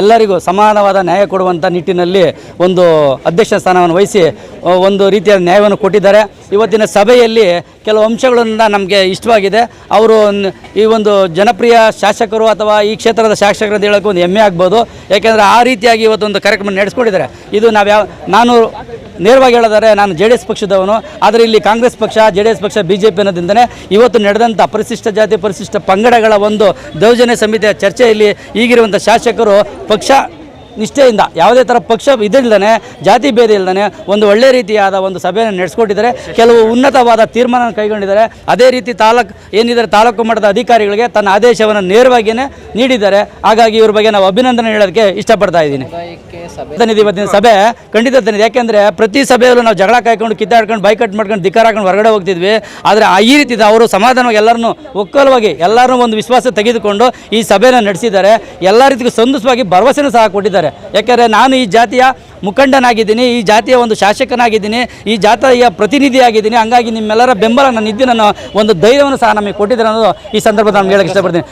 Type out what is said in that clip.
ಎಲ್ಲರಿಗೂ ಸಮಾನವಾದ ನ್ಯಾಯ ಕೊಡುವಂಥ ನಿಟ್ಟಿನಲ್ಲಿ ಒಂದು ಅಧ್ಯಕ್ಷ ಸ್ಥಾನವನ್ನು ವಹಿಸಿ ಒಂದು ರೀತಿಯ ನ್ಯಾಯವನ್ನು ಕೊಟ್ಟಿದ್ದಾರೆ. ಇವತ್ತಿನ ಸಭೆಯಲ್ಲಿ ಕೆಲವು ಅಂಶಗಳನ್ನು ನಮಗೆ ಇಷ್ಟವಾಗಿದೆ. ಅವರು ಈ ಒಂದು ಜನಪ್ರಿಯ ಶಾಸಕರು ಅಥವಾ ಈ ಕ್ಷೇತ್ರದ ಶಾಸಕರು ಅಂತ ಹೇಳೋಕ್ಕೆ ಒಂದು ಹೆಮ್ಮೆ ಆಗ್ಬೋದು. ಯಾಕೆಂದರೆ ಆ ರೀತಿಯಾಗಿ ಇವತ್ತೊಂದು ಕಾರ್ಯಕ್ರಮ ನಡೆಸ್ಕೊಂಡಿದ್ದಾರೆ. ಇದು ನಾವು ಯಾವ ನಾನು ನೇರವಾಗಿ ಹೇಳಿದರೆ ನಾನು ಜೆ ಡಿ ಎಸ್ ಪಕ್ಷದವನು, ಆದರೆ ಇಲ್ಲಿ ಕಾಂಗ್ರೆಸ್ ಪಕ್ಷ ಜೆ ಡಿ ಎಸ್ ಪಕ್ಷ ಬಿ ಜೆ ಪಿ ಇವತ್ತು ನಡೆದಂಥ ಪರಿಶಿಷ್ಟ ಜಾತಿ, ಪರಿಶಿಷ್ಟ ಪಂಗಡಗಳ ಒಂದು ದೌರ್ಜನ್ಯ ಸಮಿತಿಯ ಚರ್ಚೆಯಲ್ಲಿ ಈಗಿರುವಂಥ ಶಾಸಕರು ಪಕ್ಷ ನಿಷ್ಠೆಯಿಂದ, ಯಾವುದೇ ಥರ ಪಕ್ಷ ಇದಿಲ್ದೇ ಜಾತಿ ಭೇದ ಇಲ್ದೇ ಒಂದು ಒಳ್ಳೆ ರೀತಿಯಾದ ಒಂದು ಸಭೆಯನ್ನು ನಡೆಸ್ಕೊಟ್ಟಿದ್ದಾರೆ. ಕೆಲವು ಉನ್ನತವಾದ ತೀರ್ಮಾನ ಕೈಗೊಂಡಿದ್ದಾರೆ. ಅದೇ ರೀತಿ ತಾಲೂಕು, ಏನಿದ್ದಾರೆ, ತಾಲೂಕು ಮಟ್ಟದ ಅಧಿಕಾರಿಗಳಿಗೆ ತನ್ನ ಆದೇಶವನ್ನು ನೇರವಾಗಿಯೇ ನೀಡಿದ್ದಾರೆ. ಹಾಗಾಗಿ ಇವ್ರ ಬಗ್ಗೆ ನಾವು ಅಭಿನಂದನೆ ಹೇಳೋದಕ್ಕೆ ಇಷ್ಟಪಡ್ತಾ ಇದ್ದೀನಿ. ಇವತ್ತಿನ ಸಭೆ ಖಂಡಿತ ತಂದಿದೆ ಯಾಕೆಂದರೆ ಪ್ರತಿ ಸಭೆಯಲ್ಲೂ ನಾವು ಜಗಳ ಕಾಯ್ಕೊಂಡು, ಕಿತ್ತಾಡ್ಕೊಂಡು ಬೈಕಟ್ ಮಾಡ್ಕೊಂಡು, ಧಿಕ್ಕಾರ ಹಾಕೊಂಡು ಹೊರಗಡೆ ಹೋಗ್ತಿದ್ವಿ. ಆದರೆ ಆ ಈ ರೀತಿ ಅವರು ಸಮಾಧಾನವಾಗಿ ಎಲ್ಲರನ್ನು ಒಕ್ಕಲವಾಗಿ, ಎಲ್ಲರನ್ನೂ ಒಂದು ವಿಶ್ವಾಸ ತೆಗೆದುಕೊಂಡು ಈ ಸಭೆಯನ್ನು ನಡೆಸಿದ್ದಾರೆ. ಎಲ್ಲ ರೀತಿಗೂ ಸಂತೋಷವಾಗಿ ಭರವಸೆನೂ ಸಹ ಕೊಟ್ಟಿದ್ದಾರೆ. ಯಾಕೆಂದರೆ ನಾನು ಈ ಜಾತಿಯ ಮುಖಂಡನಾಗಿದ್ದೀನಿ, ಈ ಜಾತಿಯ ಒಂದು ಶಾಸಕನಾಗಿದ್ದೀನಿ, ಈ ಜಾತಿಯ ಪ್ರತಿನಿಧಿಯಾಗಿದ್ದೀನಿ. ಹಂಗಾಗಿ ನಿಮ್ಮೆಲ್ಲರ ಬೆಂಬಲ ನನ್ನ ಇದ್ದು ನನ್ನ ಒಂದು ಧೈರ್ಯವನ್ನು ಸಹ ನಮಗೆ ಕೊಟ್ಟಿದ್ದಾರೆ ಅನ್ನೋದು ಈ ಸಂದರ್ಭದಲ್ಲಿ ನಾನು ಹೇಳಕ್ಕೆ ಇಷ್ಟಪಡ್ತೀನಿ.